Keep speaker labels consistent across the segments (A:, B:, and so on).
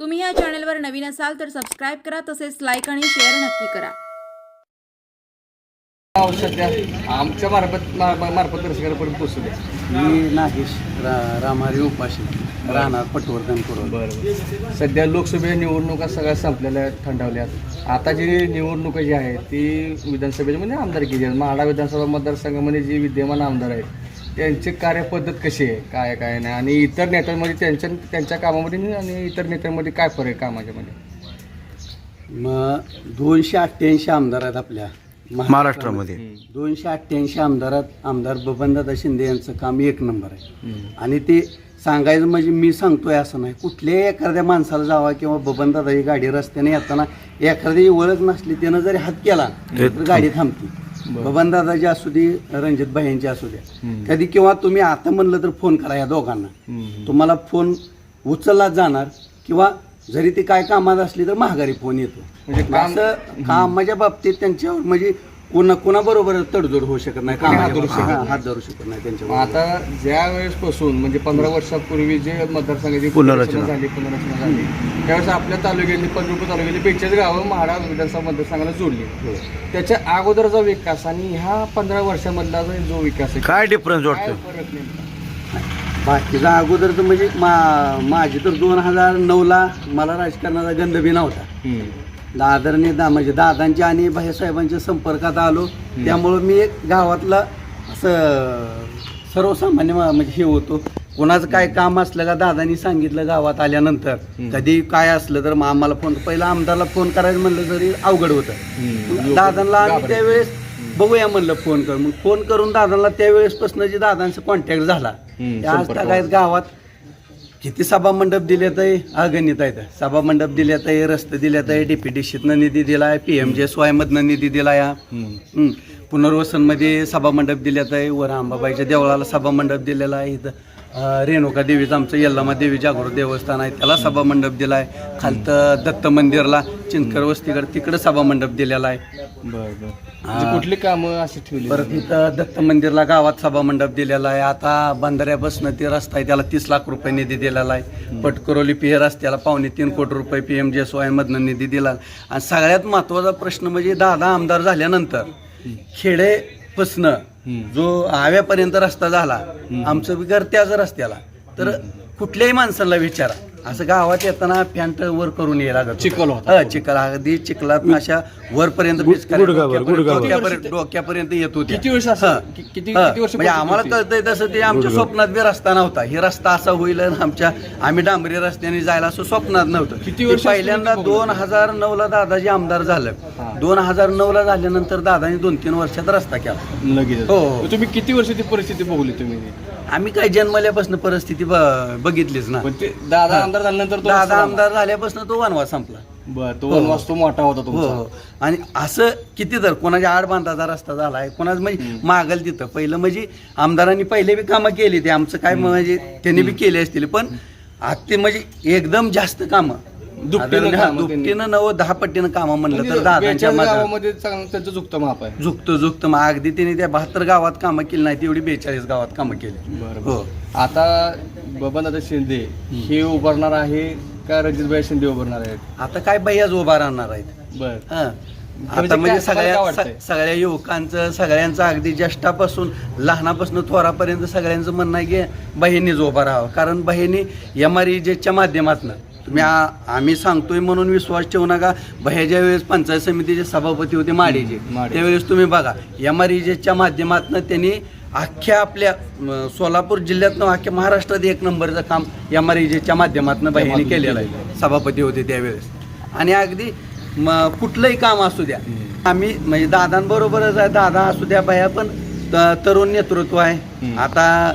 A: तुम्ही या चॅनलवर नवीन असाल तर सबस्क्राईब करा तसेच लाईक आणि शेअर नक्की करा.
B: आमच्या मार्फत मा- मार्फत दर्शकांपर्यंत पोहोचू द्या
C: मी नागेश रा रामहरी उपाशी राहणार पटवर्धन करून
B: बरं सध्या लोकसभा निवडणुका सगळ्या संपलेल्या आहेत, थंडावल्यात. आता जी निवडणुका जी आहे ती विधानसभेची म्हणजे आमदारकीची आहे माढा विधानसभा मतदारसंघामध्ये जे विद्यमान आमदार आहेत त्यांची कार्यपद्धत कशी आहे? काय काय नाही. आणि इतर नेत्यांमध्ये त्यांच्या त्यांच्या कामामध्ये आणि इतर नेत्यांमध्ये काय फरक आहे कामाच्यामध्ये?
C: मग दोनशे अठ्ठ्याऐंशी आमदार आहेत आपल्या.
D: महाराष्ट्रामध्ये.
C: दोनशे अठ्ठ्याऐंशी आमदारात आमदार बबनदादा शिंदे यांचं काम एक नंबर आहे. आणि ते सांगायचं म्हणजे मी सांगतोय असं नाही. कुठल्याही एखाद्या माणसाला जावा किंवा बबनदादा ही गाडी रस्त्याने येताना एखादी ओळख नसली त्यानं जरी हात केला तर गाडी थांबते. बबनदादाची असू दे रणजित भाईंची असू द्या कधी किंवा तुम्ही आता म्हणलं तर फोन करा या दोघांना. तुम्हाला फोन उचलला जाणार किंवा जरी ती काय कामात असली तर महागारी फोन येतो.
B: म्हणजे काम-
C: असं कामाच्या बाबतीत त्यांच्यावर म्हणजे कोणा कोणाबरोबर तडजोड होऊ शकत नाही
B: हात
C: कामाच्या
B: धरू शकत.
C: हात धरू शकत नाही
B: मग
C: त्यांच्या
B: आता ज्या वेळेसपासून म्हणजे पंधरा वर्षापूर्वी जे मतदारसंघाची
D: पुनर्रचना.
B: झाली पुनर्रचना झाली त्यावेळेस आपल्या तालुक्यातली पंढरपूर तालुक्यातली बेचाळीस गावं महाडा विधानसभा मतदारसंघाला जोडली. त्याच्या अगोदरचा विकास आणि ह्या पंधरा वर्षामधला जो विकास आहे
D: काय डिफरन्स वाटतो?
C: बाकीचा अगोदर तर म्हणजे मा माझी तर दोन हजार नऊला मला राजकारणाचा गंध बी नव्हता. दादरने दा म्हणजे दादांच्या आणि भाईसाहेबांच्या संपर्कात आलो. त्यामुळं मी एक गावातला असं सर्वसामान्य म्हणजे हे होतो. कोणाचं काय काम असलं का दादानी सांगितलं गावात आल्यानंतर. कधी काय असलं तर मग आम्हाला फोन पहिला आमदारला फोन करायचं म्हणलं तरी अवघड होतं. दादांना आम्ही. त्यावेळेस बघूया म्हणलं फोन कर मग फोन करून दादांना त्यावेळेसपासून जे दादांचा कॉन्टॅक्ट झाला. त्या आज
B: संपर्क
C: तागायत गावात किती सभा मंडप दिलेत आहे अगणित आहेत सभा मंडप दिल्यात आहे रस्ते दिल्यात आहे डीपीडीशीतनं निधी दिलाय पी एम जे मधनं निधी दिलाय
B: हम्म.
C: हं. पुनर्वसनमध्ये सभा मंडप दिल्यात आहे वर अंबाबाईच्या देवळाला सभा मंडप दिलेला आहे इथं रेणुका देवीचं आमचं यल्लामा देवी जागृत देवस्थान आहे. त्याला सभा मंडप दिला आहे खालतं दत्त मंदिरला चिंचकर वस्तीकडे तिकडं सभा मंडप दिलेला आहे.
B: बरं बरं. म्हणजे कुठली कामं अशी ठेवली?
C: परत इथं दत्त मंदिरला गावात सभा मंडप दिलेला आहे. आता बंधाऱ्यापासून ते रस्ता आहे त्याला तीस लाख रुपये निधी दिलेला आहे. पटकरोली पी रस्त्याला पावणे तीन कोटी रुपये पी एम जे मधनं निधी दिला आणि सगळ्यात महत्त्वाचा प्रश्न म्हणजे दादा आमदार झाल्यानंतर खेडेपासनं जो आव्यापर्यंत रस्ता झाला आमचं घर त्याच रस्त्याला. तर कुठल्याही माणसाला विचारा. असं गावात येताना पॅन्ट वर करून यायला लागत होतं.
B: चिखल होता.
C: हा, चिखल. अगदी चिखलात अशा वरपर्यंत डोक्यापर्यंत-. डोक्यापर्यंत डोक्यापर्यंत येत होती
B: किती वर्ष असं- कि- किती- किती वर्ष
C: म्हणजे आम्हाला
B: परिस्थिती
C: कळतंय तसं ते आमच्या स्वप्नात बी रस्ता नव्हता. हे रस्ता असा होईल आणि आमच्या आम्ही डांबरी रस्त्याने जायला असं स्वप्नात नव्हतं.
B: किती
C: ते
B: वर्ष
C: पहिल्यांदा दोन हजार नऊ ला दादाजी आमदार झालं. दोन हजार नऊ ला झाल्यानंतर दादानी दोन तीन वर्षात रस्ता केला.
B: लगेच.
C: हो,
B: तुम्ही किती वर्ष ती परिस्थिती बघली तुम्ही?
C: आम्ही काय जन्मल्यापासून परिस्थिती ब- बघितलीच ना.
B: पण ते दादा आमदार झाल्यानंतर तो
C: दादा आमदार झाल्यापासून तो वनवास संपला.
B: बर तो वनवास तो मोठा होता
C: हो
B: तुमचा.
C: हो. आणि असं किती तर कोणाच्या आड बांधाचा रस्ता झाला आहे कोणाच म्हणजे मागल तिथं. पहिलं म्हणजे आमदारांनी पहिले बी कामं केली ते आमचं काय म्हणजे त्यांनी बी केली असतील पण आता ते म्हणजे एकदम जास्त कामं.
B: दुपटीनं कामं.
C: दुपटीनं नव दहा पट्टीनं कामं म्हणलं
B: म्हणजे
C: तर दादांच्या मागं.
B: गावामध्ये चांगलं त्यांचं झुकतं माप आहे.
C: झुकतं झुकतं. मग अगदी त्यांनी त्या बहात्तर गावात कामं केली नाही तेवढी बेचाळीस गावात कामं केली.
B: बरं
C: हो.
B: आता बबनदादा शिंदे हे उभारणार आहे का रणजितभाई शिंदे उभारणार आहेत?
C: आता काय भैयाच उभा राहणार आहेत.
B: बर.
C: हा.
B: म्हणजे
C: आता म्हणजे
B: काय- तुम्हाला काय
C: सगळ्या
B: वाटतंय?
C: स- सगळ्या युवकांचं सगळ्यांचं अगदी ज्येष्ठापासून लहानापासून थोरापर्यंत सगळ्यांचं म्हणणं आहे की बहिणीच उभा राहावं. कारण बहिणी एम आर इजेच्या माध्यमातून तुम्ही आम्ही सांगतोय म्हणून विश्वास ठेवू नका. भयाच्या वेळेस पंचायत समितीचे सभापती होते माडेचे
B: माडे.
C: त्यावेळेस तुम्ही बघा एम आर इजेच्या माध्यमातून त्यांनी अख्ख्या आपल्या सोलापूर जिल्ह्यातनं अख्ख्या महाराष्ट्रात एक नंबरचं काम एम आर इजेच्या माध्यमातून बहिणी केलेलं आहे. सभापती होते त्यावेळेस. आणि अगदी म कुठलंही काम असू द्या आम्ही म्हणजे दादांबरोबरच आहे दादा असू द्या बाया पण तरुण नेतृत्व आहे. आता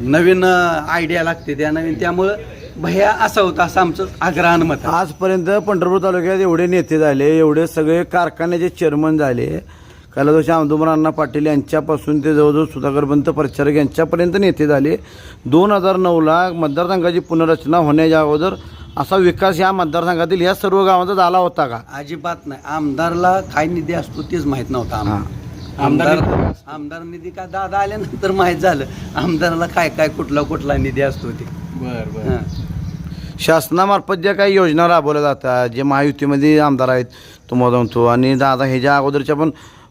C: नवीन आयडिया लागते त्या नवीन त्यामुळं भैया असं होतं असं आमचं आग्रहानं मत आहे.
D: आजपर्यंत पंढरपूर तालुक्यात एवढे नेते झाले एवढे सगळे कारखान्याचे चेअरमन झाले. कैलासवासी आमदोमर अण्णा पाटील यांच्यापासून ते जवळजवळ सुधाकर पंत प्रचारक यांच्यापर्यंत नेते झाले. दोन हजार नऊला मतदारसंघाची पुनर्रचना होण्याच्या अगोदर असा विकास या मतदारसंघातील या सर्व गावांचा झाला होता का?
C: अजिबात नाही. आमदारला काय निधी असतो तेच माहीत नव्हतं आम्हाला. आमदार आमदार निधी. का दादा आल्यानंतर माहीत झालं. आमदाराला काय काय कुठला कुठला निधी असतो ते.
B: बर बर.
C: हां.
D: शासनामार्फत ज्या काही योजना राबवल्या जातात जे महायुतीमध्ये आमदार आहेत तुम्हाला म्हणतो आणि दादा ह्याच्या अगोदरच्या पण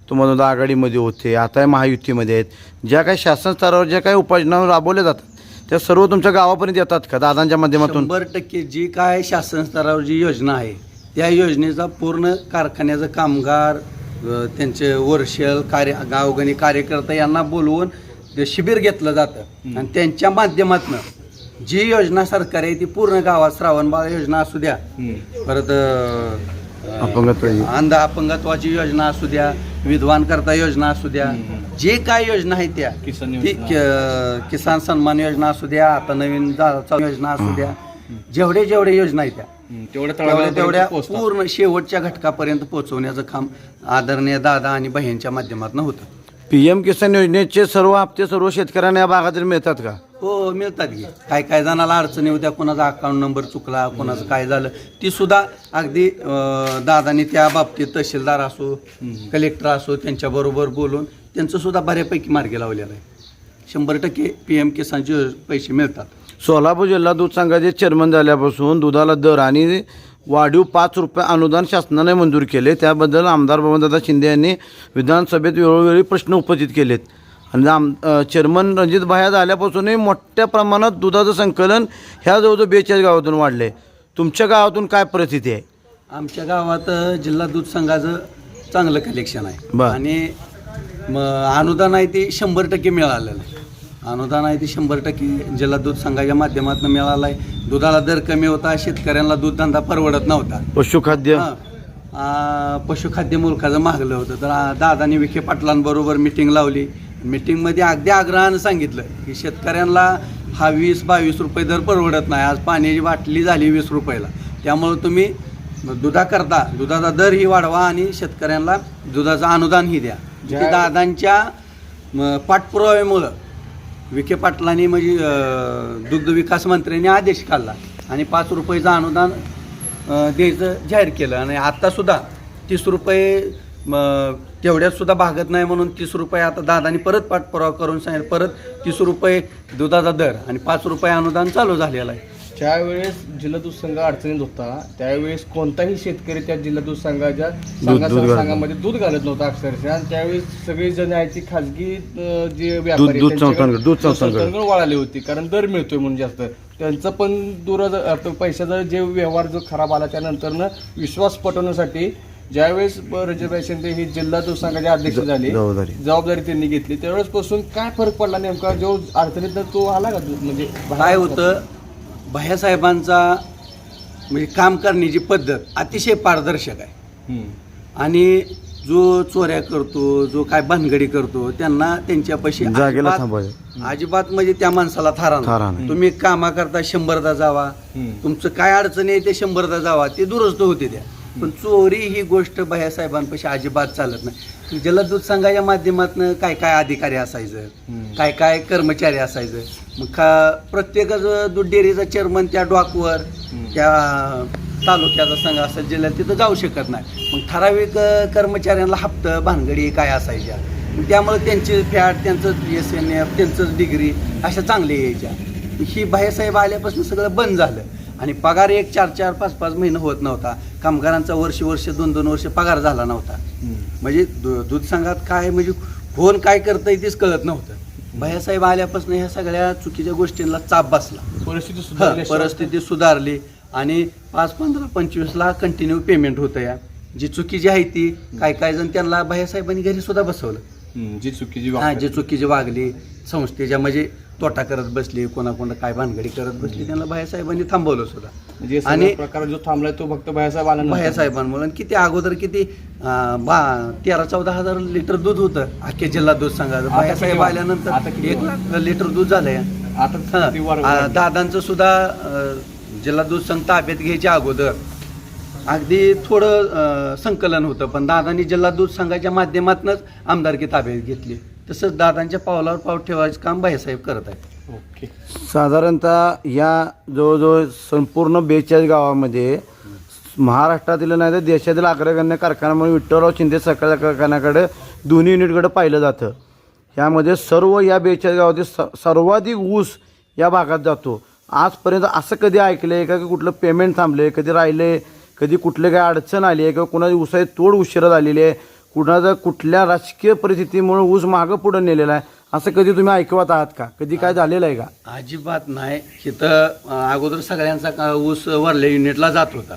D: तुम्हाला म्हणतो आघाडीमध्ये होते आता महायुतीमध्ये आहेत. ज्या काही शासन स्तरावर ज्या काही उपाययोजना राबवल्या जातात त्या सर्व तुमच्या गावापर्यंत येतात का दादांच्या माध्यमातून?
C: शंभर टक्के जी काय शासन स्तरावर जी योजना आहे त्या योजनेचा पूर्ण कारखान्याचं कामगार त्यांचे वर्षल कार्य गावगणी कार्यकर्ता यांना बोलवून ते शिबिर घेतलं जातं. आणि त्यांच्या माध्यमातून जी योजना सरकार आहे ती पूर्ण गावात श्रावणबाळ योजना असू द्या. परत
D: अपंगत्व
C: अंध अपंगत्वाची योजना असू द्या विद्वान करता योजना असू द्या. जे काय योजना आहेत त्या
B: किसान
C: ती क- किसान सन्मान योजना असू द्या आता नवीन योजना असू द्या. जेवढे जेवढे योजना आहेत त्या.
B: तेवढ्या
C: तेवढ्या तेवढ्या
B: तेवढ्या पोहोचतात.
C: पूर्ण शेवटच्या घटकापर्यंत पोहोचवण्याचं काम आदरणीय दादा आणि बहिणीच्या माध्यमातून होतं.
D: पी एम किसान योजनेचे सर्व हप्ते सर्व शेतकऱ्यांना या भागातील मिळतात का?
C: हो मिळतात की. काय काय जणाला अडचणी होत्या कोणाचा अकाउंट नंबर चुकला कोणाचं काय झालं ती सुद्धा अगदी अं, दादानी त्या बाबतीत तहसीलदार असो कलेक्टर असो त्यांच्याबरोबर बोलून त्यांचं सुद्धा बऱ्यापैकी मार्गी लावलेलं आहे. शंभर टक्के पी एम किसानचे पैसे मिळतात.
D: सोलापूर जिल्हा दूध संघाचे चेअरमन झाल्यापासून दुधाला दर आणि वाढीव पाच रुपये अनुदान शासनाने मंजूर केले. त्याबद्दल आमदार बबनदादा शिंदे यांनी विधानसभेत वेळोवेळी प्रश्न उपस्थित केलेत. आणि आम चेअरमन रणजित भाया झाल्यापासूनही मोठ्या प्रमाणात दुधाचं संकलन ह्या जवळजवळ बेचाळीस गावातून वाढले तुमच्या गावातून काय परिस्थिती आहे?
C: आमच्या गावात जिल्हा दूध संघाचं चांगलं कलेक्शन आहे. आणि अनुदान आहे ते शंभर टक्के मिळालेलं आहे. अनुदान आहे ते शंभर टक्के. जिल्हा दूध संघाच्या माध्यमातून मिळालं आहे दुधाला दर कमी होता शेतकऱ्यांना दूध धंदा परवडत नव्हता.
D: पशुखाद्य?
C: हां. पशुखाद्य मुलखाचं मागलं होतं. तर आ, दादानी विखे पाटलांबरोबर मिटिंग लावली. मिटिंगमध्ये अगदी आग्रहानं सांगितलं की शेतकऱ्यांना हा वीस बावीस रुपये दर परवडत नाही. आज पाण्याची बाटली झाली वीस रुपयाला. त्यामुळं तुम्ही दुधाकरता दुधाचा दरही वाढवा आणि शेतकऱ्यांना दुधाचं अनुदानही द्या. ते दादांच्या म, पाठपुराव्यामुळं विखे पाटलांनी म्हणजे दुग्ध विकास मंत्र्यांनी आदेश काढला आणि पाच रुपयेचं अनुदान द्यायचं जाहीर केलं. आणि आत्तासुद्धा तीस रुपये म, तेवढ्यात सुद्धा भागत नाही म्हणून तीस रुपये आता दादानी परत पाठपुरावा करून सांगितलं. परत तीस रुपये दुधाचा दर आणि पाच रुपये अनुदान चालू झालेलं आहे.
B: ज्यावेळेस जिल्हा दूध संघ अडचणीत होता त्यावेळेस कोणताही शेतकरी त्या जिल्हा दूध संघाच्या संघामध्ये दूध घालत नव्हता. अक्षरशः. आणि त्यावेळेस सगळी जण आहेत ती खाजगी अं, जे व्यापारी आहेत,
D: दूध
B: त्यांच्याकडे
D: संस्थांकडे- दूध संस्थांकडे.
B: संस्थांकडे वळाली होती कारण दर मिळतोय म्हणून जास्त. त्यांचं पण दूर पैशाचा जे व्यवहार जो खराब आला त्यानंतर विश्वास पटवण्यासाठी ज्यावेळेस रजभाई शिंदे ही जिल्हा दूध संघाचे अध्यक्ष झाले
D: जबाबदारी.
B: जबाबदारी त्यांनी घेतली. त्यावेळेस पासून काय फरक पडला नेमका? जो अडचणीत तो आला का दूध म्हणजे
C: काय होतं भैयासाहेबांचा म्हणजे काम करण्याची पद्धत अतिशय पारदर्शक आहे. आणि जो चोऱ्या करतो जो काय भानगडी करतो त्यांना त्यांच्यापाशी
D: जागेला
C: अजिबात- म्हणजे त्या माणसाला थारा
D: थारा
C: नाही.
D: नाही.
C: तुम्ही कामा करता शंभरदा जावा. तुमचं काय अडचणी आहे ते शंभरदा जावा ते दुरुस्त होते त्या पण चोरी ही गोष्ट भैयासाहेबांपाशी अजिबात चालत नाही जलदूत संघाच्या माध्यमातून काय काय अधिकारी असायचं. काय काय कर्मचारी असायचं. मग का प्रत्येकाचं दूध डेअरीचा चेअरमन त्या डॉकवर त्या तालुक्याचा संघ असेल जिल्ह्यात तिथं जाऊ शकत नाही. मग ठराविक कर्मचाऱ्यांना हप्ता भानगडी काय असायच्या. त्यामुळे त्यांची फॅट त्यांचं एस एन एफ त्यांचं डिग्री अशा चांगल्या यायच्या. ही बाहेरसाहेब आल्यापासून सगळं बंद झालं. आणि पगार एक चार चार पाच पाच महिने होत नव्हता. कामगारांचा वर्ष वर्ष दोन दोन वर्ष पगार झाला नव्हता. म्हणजे दु- दूध संघात काय म्हणजे कोण काय करतंय तेच कळत नव्हतं. भैयासाहेब आल्यापासून ह्या सगळ्या चुकीच्या गोष्टींना चाप बसला.
B: परिस्थिती सुधारल्याशिवाय-
C: परिस्थिती सुधारली आणि पाच पंधरा पंचवीसला कंटिन्यू पेमेंट होतं या. जी चुकीची आहे ती काय काय जण त्यांना भैयासाहेबांनी घरी सुद्धा बसवलं.
B: जी चुकीची
C: हा. जे चुकीची वागली संस्थेच्या म्हणजे तोटा करत बसली कोणाकोणा काय भानगडी करत बसली त्यांना भैयासाहेबांनी थांबवलं सुद्धा.
B: म्हणजे
C: आणि-
B: प्रकार जो थांबलाय तो फक्त बायासाहेब आला.
C: भैयासाहेबांमुळे किती अगोदर किती बा तेरा चौदा हजार लिटर दूध होतं. अख्ख्या जिल्हा दूध
B: आता
C: भैयासाहेब आल्यानंतर एक लाख लिटर दूध झालंय.
B: आता
C: दादांचं सुद्धा जिल्हा दूध संघ ताब्यात घ्यायच्या अगोदर. अगदी थोडं संकलन होतं. पण दादांनी जिल्हा दूध संघाच्या माध्यमातूनच आमदारकी ताब्यात घेतली. तसंच दादांच्या पावलावर पाव ठेवायचं काम भाईसाहेब करत आहेत.
B: ओके.
D: साधारणतः या जवळजवळ संपूर्ण बेचाळीस गावामध्ये महाराष्ट्रातील नाही तर देशातील अग्रगण्य कारखान्यामुळे विठ्ठलराव शिंदे सहकारी कारखान्याकडे दोन्ही युनिटकडे पाहिलं जातं. यामध्ये सर्व या बेचाळीस गावातील स सर्वाधिक ऊस या भागात जातो. आजपर्यंत असं कधी ऐकलं आहे का की कुठलं पेमेंट थांबले कधी राहिले कधी कुठले काय अडचण आली आहे किंवा कुणाची ऊसाची तोड उशिरा झालेली आहे? कुणाचं कुठल्या राजकीय परिस्थितीमुळे ऊस मागं पुढं नेलेला आहे असं कधी तुम्ही ऐकवत आहात का? कधी काय झालेलं आहे का?
C: अजिबात नाही. इथं अं, अगोदर सगळ्यांचा का ऊस वरल्या युनिटला जात होता.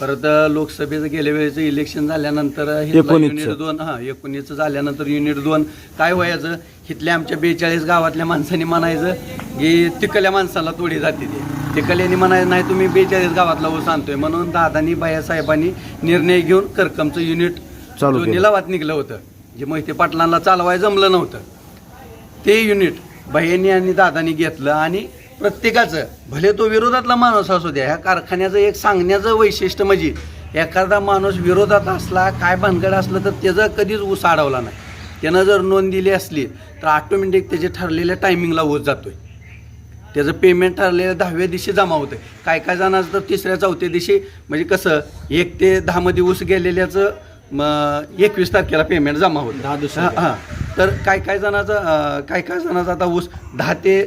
C: परत लोकसभेचं गेल्या वेळेचं इलेक्शन झाल्यानंतर
D: एकोणीसचं.
C: युनिट दोन हा एकोणीसचं झाल्यानंतर युनिट दोन. काय व्हायचं? इथल्या आमच्या बेचाळीस गावातल्या माणसांनी म्हणायचं की तिकल्या माणसाला तोडी जाते ते. तिकल्याने म्हणायचं नाही तुम्ही बेचाळीस गावातला ऊस आणतोय म्हणून दादानी बायासाहेबांनी निर्णय घेऊन करकमचं युनिट
D: चालू केलं.
C: निलावात निघलं होतं जे मोहिते पाटलांना चालवाय जमलं नव्हतं ते युनिट बहिणी आणि दादानी घेतलं आणि प्रत्येकाचं भले तो विरोधातला माणूस असू द्या ह्या कारखान्याचं एक सांगण्याचं वैशिष्ट्य म्हणजे एखादा माणूस विरोधात असला काय भानगड असलं तर त्याचं कधीच ऊस अडवला नाही. त्यानं जर नोंद दिली असली तर ऑटोमॅटिक त्याच्या ठरलेल्या टायमिंगला ऊस जातोय. त्याचं पेमेंट ठरलेलं दहाव्या दिवशी जमा होतं काय काय जणांचं तर तिसऱ्या चौथ्या दिवशी म्हणजे कसं एक ते दहामध्ये ऊस गेलेल्याचं मग एकवीस तारखेला पेमेंट जमा होतं
B: दहा दिवसात.
C: हां तर काय काय जणांचं काय काय जणांचा आता ऊस दहा ते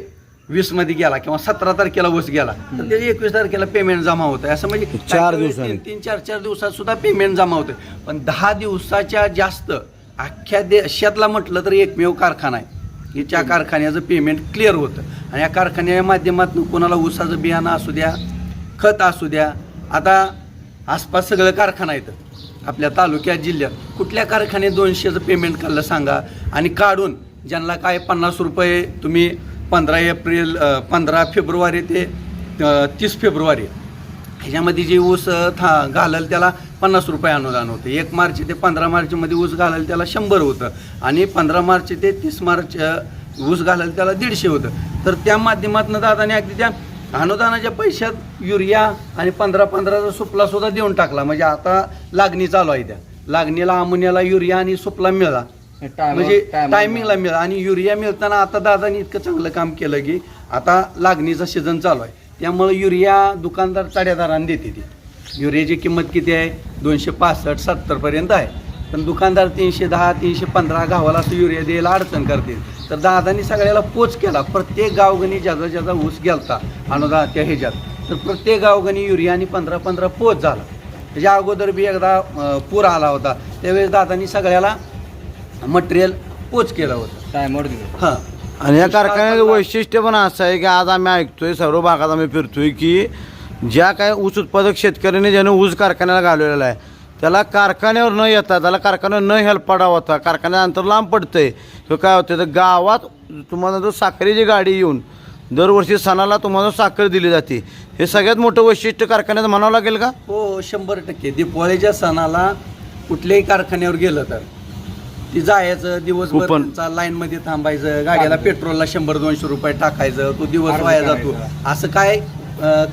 C: वीसमध्ये गेला किंवा सतरा तारखेला ऊस गेला तर त्याची एकवीस तारखेला पेमेंट जमा होतं असं म्हणजे
D: चार दिवसांनी.
C: तीन तीन चार चार दिवसात सुद्धा पेमेंट जमा होतं पण दहा दिवसाच्या जास्त अख्ख्या देशातला म्हटलं तर एकमेव कारखाना आहे. हिच्या कारखान्याचं पेमेंट क्लिअर होतं. आणि या कारखान्याच्या माध्यमातून कोणाला ऊसाचं बियाणं असू द्या खत असू द्या आता आसपास सगळं कारखाना येतं आपल्या तालुक्यात जिल्ह्यात कुठल्या कारखाने दोनशेचं पेमेंट काढलं सांगा? आणि काढून ज्यांना काय पन्नास रुपये तुम्ही पंधरा एप्रिल पंधरा फेब्रुवारी ते तीस फेब्रुवारी ह्याच्यामध्ये जे ऊस था घालल त्याला पन्नास रुपये अनुदान होतं. एक मार्च ते पंधरा मार्चमध्ये ऊस घालाल त्याला शंभर होतं. आणि पंधरा मार्च ते तीस मार्च ऊस घालाल त्याला दीडशे होतं. तर त्या माध्यमातून दादाने अगदी त्या अनुदानाच्या पैशात युरिया आणि पंधरा पंधराचा सुपला सुद्धा देऊन टाकला. म्हणजे आता लागणी चालू आहे त्या. लागणीला अमोनियाला युरिया आणि सुपला मिळाला. म्हणजे टायमिंगला मिळाला. आणि युरिया मिळताना आता दादानी इतकं चांगलं काम केलं की आता लागणीचा सीझन चालू आहे. त्यामुळे युरिया दुकानदार चाड्यादारांनी देते ती. युरियाची किंमत किती आहे? दोनशे पासष्ट सत्तरपर्यंत आहे. पण दुकानदार तीनशे दहा तीनशे पंधरा गावाला असं युरिया द्यायला अडचण करते. तर दादानी सगळ्याला पोच केला. प्रत्येक गावगणी ज्याचा ज्याचा ऊस गेलता अनुदान त्या ह्याच्यात. तर प्रत्येक गावगणी युरिया आणि पंधरा पंधरा पोच झाला. त्याच्या अगोदर बी एकदा पूर आला होता. त्यावेळेस दादानी सगळ्याला मटेरियल पोच केलं होतं.
B: टायमावर दिलं?
C: हां.
D: आणि या कारखान्याचं वैशिष्ट्य पण असं आहे की आज आम्ही ऐकतोय सर्व भागात आम्ही फिरतोय की ज्या काय ऊस उत्पादक शेतकऱ्यांनी ज्याने ऊस कारखान्याला घालवलेला आहे त्याला कारखान्यावर न येता त्याला कारखान्यावर न हेल्प पडा होता. कारखान्यात अंतर लांब पडतंय. किंवा काय होतं तर गावात तुम्हाला जो साखरेची गाडी येऊन दरवर्षी सणाला तुम्हाला साखर दिली जाते. हे सगळ्यात मोठं वैशिष्ट्य कारखान्याचं म्हणावं लागेल का?
C: हो शंभर टक्के. दिवाळीच्या सणाला कुठल्याही कारखान्यावर गेलं तर. ती जायचं दिवसभर. त्यांचा लाईनमध्ये थांबायचं गाड्याला पेट्रोलला शंभर दोनशे रुपये टाकायचं तो दिवस वाया जातो. असं काय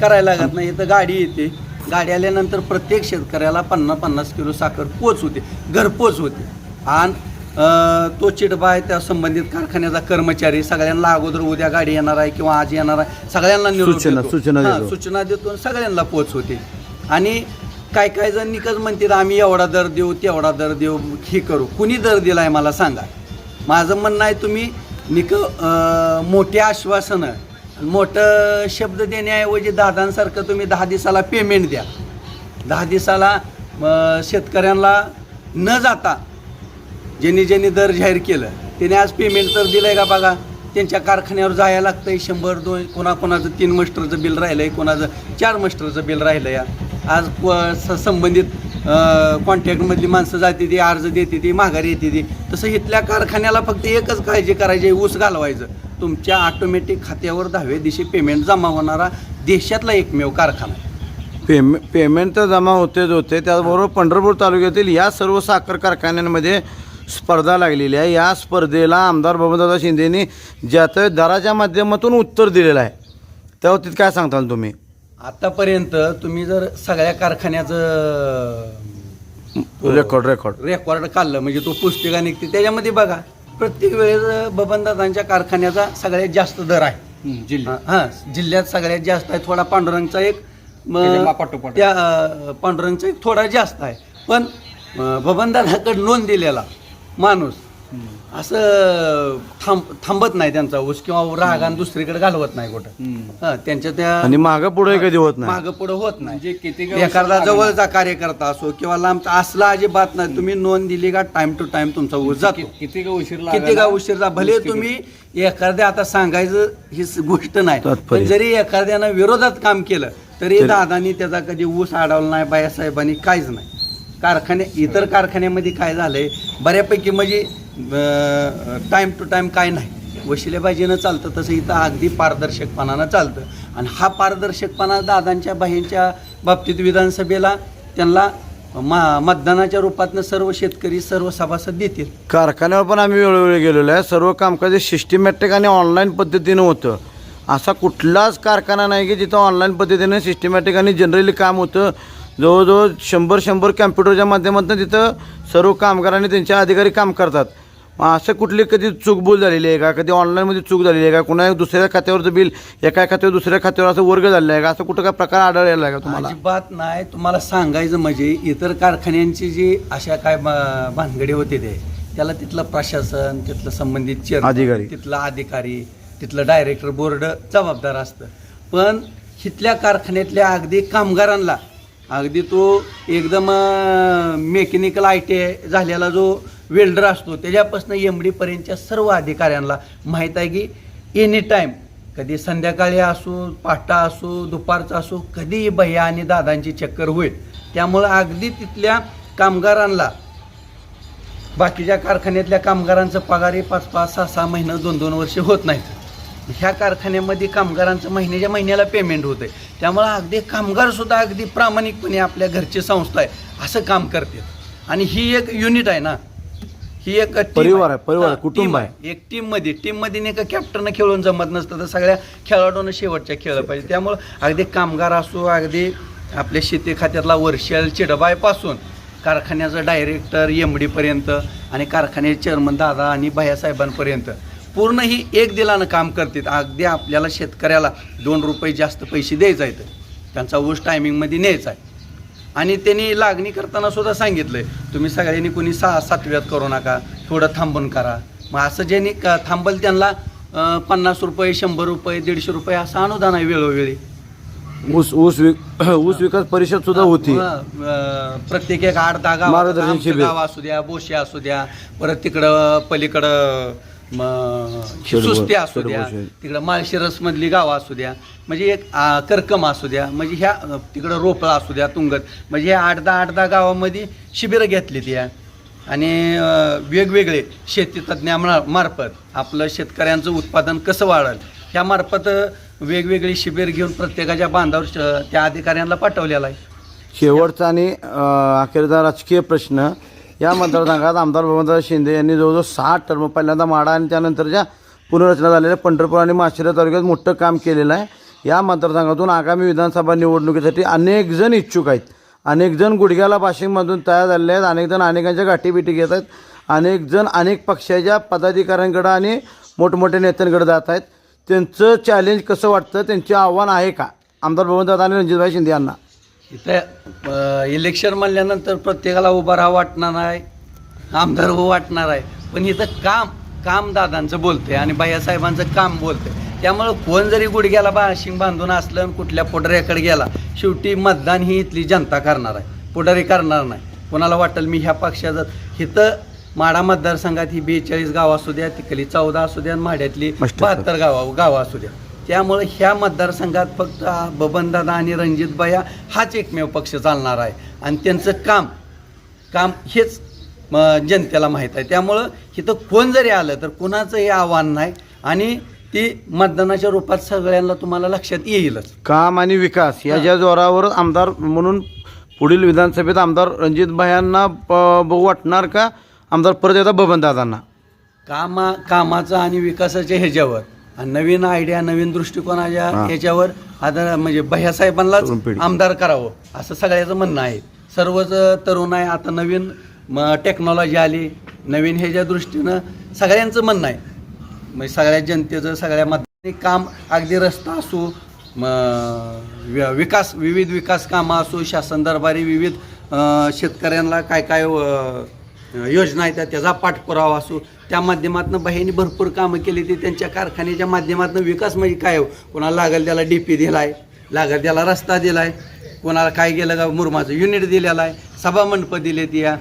C: करायला लागत नाही. इथं गाडी येते. गाडी आल्यानंतर प्रत्येक शेतकऱ्याला पन्नास पन्नास किलो साखर पोच होते घरपोच होते आणि तो चिडबा आहे त्या संबंधित कारखान्याचा कर्मचारी सगळ्यांना अगोदर उद्या गाडी येणार आहे किंवा आज येणार आहे सगळ्यांना
D: सूचना-
C: देतो.
D: सूचना देतो.
C: सगळ्यांना पोच होते आणि काय काय जण निकच म्हणतात आम्ही एवढा दर देऊ तेवढा दर देऊ हे करू कुणी दर दिलाय मला सांगा माझं म्हणणं आहे तुम्ही निक अं, मोठे आश्वासनं मोठं शब्द देण्याऐवजी दादांसारखं तुम्ही दहा दिवसाला पेमेंट द्या. दहा दिवसाला शेतकऱ्यांना न जाता ज्यांनी ज्यांनी दर जाहीर केलं त्याने आज पेमेंट तर दिलं आहे का बघा? त्यांच्या कारखान्यावर जायला आहे शंभर दोन कोणाकोणाचं तीन मस्टरचं बिल राहिलं आहे कोणाचं चार मस्टरचं बिल राहिलं या आज प- स- संबंधित कॉन्टॅक्टमधली माणसं जाते ती अर्ज देते ती माघारी येते ती. तसं इथल्या कारखान्याला फक्त एकच काळजी करायची ऊस घालवायचं. तुमच्या ऑटोमॅटिक खात्यावर दहाव्या दिवशी पेमेंट जमा होणारा देशातला एकमेव कारखाना आहे.
D: पेमे पेमेंट तर जमा होतेच होते. त्याचबरोबर पंढरपूर तालुक्यातील या सर्व साखर कारखान्यांमध्ये स्पर्धा लागलेली आहे. या स्पर्धेला आमदार बबनदादा शिंदेनी ज्या त्या दराच्या माध्यमातून उत्तर दिलेलं आहे. त्या बाबतीत काय सांगताल तुम्ही?
C: आतापर्यंत तुम्ही जर सगळ्या कारखान्याचं
D: रेकॉर्ड रेकॉर्ड
C: रेकॉर्ड काढलं म्हणजे तो पुस्तिका निघते त्याच्यामध्ये बघा प्रत्येक वेळेस बबनदादांच्या कारखान्याचा सगळ्यात जास्त दर आहे.
B: हं, जिल्हा
C: हा जिल्ह्यात सगळ्यात जास्त आहे. थोडा पांडुरंगचा एक म. त्या अं, पांडुरंगचा एक थोडा जास्त आहे. पण बबनदादाकडे नोंद दिलेला माणूस असं थांब थांबत नाही त्यांचा ऊस किंवा रागान दुसरीकडे घालवत नाही कुठं. हा, त्यांच्या त्या
D: आणि मागं पुढे कधी होत नाही.
C: मागं पुढं होत नाही.
B: म्हणजे किती
C: एखादा जवळचा कार्यकर्ता असो किंवा लांबचा असला अजिबात नाही. तुम्ही नोंद दिली का टाइम टू टाइम तुमचा ऊस जातो.
B: किती का उशीर
C: किती का उशीर जा भले तुम्ही एखाद्या आता सांगायचं ही स- गोष्ट नाही.
D: तात्पर्य.
C: पण जरी एखाद्यानं विरोधात काम केलं तरी दादानी त्याचा कधी ऊस अडवला नाही बायासाहेबांनी काहीच नाही. कारखाने इतर कारखान्यामध्ये काय झालंय बऱ्यापैकी म्हणजे टाईम टू टाईम काय नाही. वशिलेबाजीनं चालतं तसं इथं अगदी पारदर्शकपणानं चालतं. आणि हा पारदर्शकपणा दादांच्या बाहींच्या बाबतीत विधानसभेला त्यांना मा मतदानाच्या रूपातनं सर्व शेतकरी सर्व सभासद देतील.
D: कारखान्यावर पण आम्ही वेळोवेळी गेलेलो आहे. सर्व कामकाज सिस्टमॅटिक आणि ऑनलाईन पद्धतीनं होतं. असा कुठलाच कारखाना नाही की जिथं ऑनलाईन पद्धतीने सिस्टमॅटिक आणि जनरली काम होतं. जवळजवळ शंभर शंभर कॅम्प्युटरच्या माध्यमातून तिथं सर्व कामगारांनी त्यांचे अधिकारी काम करतात. असं कुठली कधी चूकभूल झालेली आहे का? कधी ऑनलाईनमध्ये चूक झालेली आहे का? कुणा दुसऱ्या खात्यावरचं बिल एका खात्यावर दुसऱ्या खात्यावर असं वर्ग झालेला आहे का? असं कुठं काय प्रकार आढळलेला आहे का तुम्हाला?
C: अजिबात नाही. तुम्हाला सांगायचं म्हणजे इतर कारखान्यांची जी अशा काय भानगडी होते ते त्याला तिथलं प्रशासन तिथलं संबंधित
D: अधिकारी.
C: तिथला अधिकारी तिथलं डायरेक्टर बोर्ड जबाबदार असतं. पण इथल्या कारखान्यातल्या अगदी कामगारांना अगदी तो एकदम मेकॅनिकल आय टी आय झालेला जो वेल्डर असतो. त्याच्यापासून एम डीपर्यंतच्या सर्व अधिकाऱ्यांना माहीत आहे की एनी टाईम कधी संध्याकाळी असो पाटा असो दुपारचा असो कधीही भैया आणि दादांची चक्कर होईल. त्यामुळं अगदी तिथल्या कामगारांना बाकीच्या कारखान्यातल्या कामगारांचं पगारही पाच पाच सहा सहा महिनं दोन दोन वर्ष होत नाहीत. ह्या कारखान्यामध्ये कामगारांचं महिन्याच्या महिन्याला पेमेंट होतं आहे त्यामुळं अगदी कामगारसुद्धा अगदी प्रामाणिकपणे आपल्या घरची संस्था आहे असं काम करते आणि ही एक युनिट आहे ना ही एक
D: परिवार आहे, परिवार कुटुंब आहे.
C: एक टीममध्ये टीममध्ये नाही का कॅप्टननं खेळून जमत नसतं तर सगळ्या खेळाडूंना शेवटच्या खेळलं पाहिजे. त्यामुळं अगदी कामगार असो अगदी आपल्या शेती खात्यातला वर्षाल चिडबायपासून कारखान्याचं डायरेक्टर एम पर्यंत आणि कारखान्याचे चेअरमन दादा आणि भैयासाहेबांपर्यंत पूर्ण ही एक दिलानं काम करतात. अगदी आपल्याला शेतकऱ्याला दोन रुपये जास्त पैसे द्यायचा आहेत. त्यांचा ऊस टायमिंगमध्ये न्यायचा आहे. आणि त्यांनी लागणी करताना सुद्धा सांगितलंय तुम्ही सगळ्यांनी कोणी सहा सातव्यात करू नका थोडं थांबून करा. मग असं ज्यांनी क- थांबल त्यांना पन्नास रुपये शंभर रुपये दीडशे रुपये असं अनुदान आहे वेळोवेळी.
D: ऊस ऊस विक ऊस विकास परिषद सुद्धा होती.
C: अं, प्रत्येक एक आठ दहा गाव
D: मार्गदर्शन
C: आमचं
D: शिबिर.
C: गाव असू द्या बोशे असू द्या परत तिकडं पलीकडं म,
D: शेडबो-
C: सुस्ते असू द्या. तिकडं माळशिरस मधली गावं असू द्या म्हणजे एक करकम असू द्या म्हणजे ह्या तिकडं रोपळा असू द्या तुंगत म्हणजे ह्या आठ दहा आठ दहा गावामध्ये शिबिरं घेतली ती आणि वेगवेगळे शेती मार्फत आपलं शेतकऱ्यांचं उत्पादन कसं वाढेल ह्या मार्फत अ, वेगवेगळी शिबिर घेऊन प्रत्येकाच्या बांधावर त्या अधिकाऱ्यांना पाठवलेला आहे
D: शेवटचा आणि अखेरचा राजकीय प्रश्न या मतदारसंघात आमदार भगवंतराव शिंदे यांनी जवळजवळ साठ टर्म पहिल्यांदा माडा आणि त्यानंतरच्या पुनर्रचना झालेल्या पंढरपूर आणि माशिरा तालुक्यात मोठं काम केलेलं आहे. या मतदारसंघातून आगामी विधानसभा निवडणुकीसाठी अनेक जण इच्छुक आहेत. अनेक जण गुडघ्याला वाशिममधून तयार झालेले आहेत. अनेक जण अनेकांच्या गाठीबिटी घेत आहेत. अनेक जण अनेक पक्षाच्या पदाधिकाऱ्यांकडं आणि मोठमोठ्या नेत्यांकडे जात आहेत. त्यांचं चॅलेंज कसं वाटतं? त्यांचे आव्हान आहे का? आमदार भगवंतराव आणि रणजितभाई शिंदे यांना.
C: इथं इलेक्शन म्हणल्यानंतर प्रत्येकाला उभा राहा वाटणार आहे. आमदार हो वाटणार आहे. पण इथं काम काम दादांचं बोलतंय आणि भैयासाहेबांचं काम बोलतंय. त्यामुळं कोण जरी गुडघ्याला बाशिंग बांधून असलं आणि कुठल्या पुढाऱ्याकडे गेला शेवटी मतदान ही इथली जनता करणार आहे. पुढारी करणार नाही. कोणाला वाटेल मी ह्या पक्षाचं? इथं माडा मतदारसंघात ही बेचाळीस गावं असू द्या तिकली चौदा असू द्या आणि माड्यातली. बहात्तर गावं गावं असू द्या. त्यामुळे ह्या मतदारसंघात फक्त बबनदादा आणि रणजितबाया हाच एकमेव पक्ष चालणार आहे. आणि त्यांचं काम काम हेच जनतेला माहीत आहे. त्यामुळं इथं कोण जरी आलं तर कुणाचं हे आव्हान नाही आणि ती मतदानाच्या रूपात सगळ्यांना तुम्हाला लक्षात येईलच.
D: काम आणि विकास या ज्या जोरावर आमदार म्हणून पुढील विधानसभेत आमदार रणजितभाई बघू वाटणार का? आमदार परत येतात बबनदादांना.
C: कामा कामाचं आणि विकासाच्या ह्याच्यावर. आणि नवीन आयडिया नवीन दृष्टिकोनाच्या. ह्याच्यावर आता म्हणजे भैयासाहेबांनाच
D: तरुण पिढी.
C: आमदार करावं असं सगळ्याचं म्हणणं आहे सर्वच तरुण आहे आता नवीन टेक्नॉलॉजी आली नवीन ह्याच्या दृष्टीनं सगळ्यांचं म्हणणं आहे म्हणजे सगळ्या जनतेचं सगळ्या मत काम अगदी रस्ता असो विकास विविध विकास कामं असो शासन दरबारी विविध शेतकऱ्यांना काय काय योजना आहेत त्याचा पाठपुरावा असो त्या माध्यमातून बाह्यांनी भरपूर कामं केली ती त्यांच्या कारखान्याच्या माध्यमातून विकास म्हणजे काय हो? कोणाला लागेल त्याला डी पी दिला आहे लागेल त्याला रस्ता दिला आहे कोणाला काय गेलं का मुरमाचं युनिट दिलेलं आहे सभामंडपं दिले ती या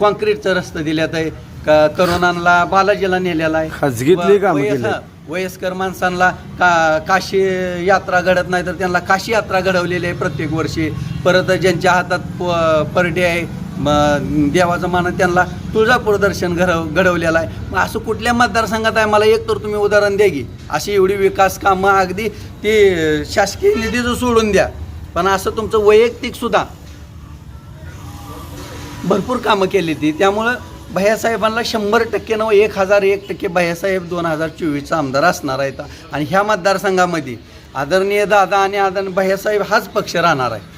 C: कॉन्क्रीटचं रस्तं दिल्यात आहे का तरुणांना बालाजीला नेलेला आहे. वयस्कर माणसांना का काशी यात्रा घडत नाही तर त्यांना काशी यात्रा घडवलेली आहे प्रत्येक वर्षी. परत ज्यांच्या हातात प- परडे आहे मग देवाचं मान त्यांना तुळजापूर दर्शन घडव घडवलेलं आहे. मग असं कुठल्या मतदारसंघात आहे? मला एक तर तुम्ही उदाहरण द्या की. अशी एवढी विकास कामं अगदी ती शासकीय निधीचं सोडून द्या. पण असं तुमचं वैयक्तिक सुद्धा भरपूर कामं केली ती. त्यामुळं भैयासाहेबांना शंभर टक्के नव एक हजार एक टक्के भैयासाहेब दोन हजार चोवीसचा आमदार असणार आहेत. आणि ह्या मतदारसंघामध्ये आदरणीय दादा आणि आदरणीय भैयासाहेब हाच पक्ष राहणार आहे.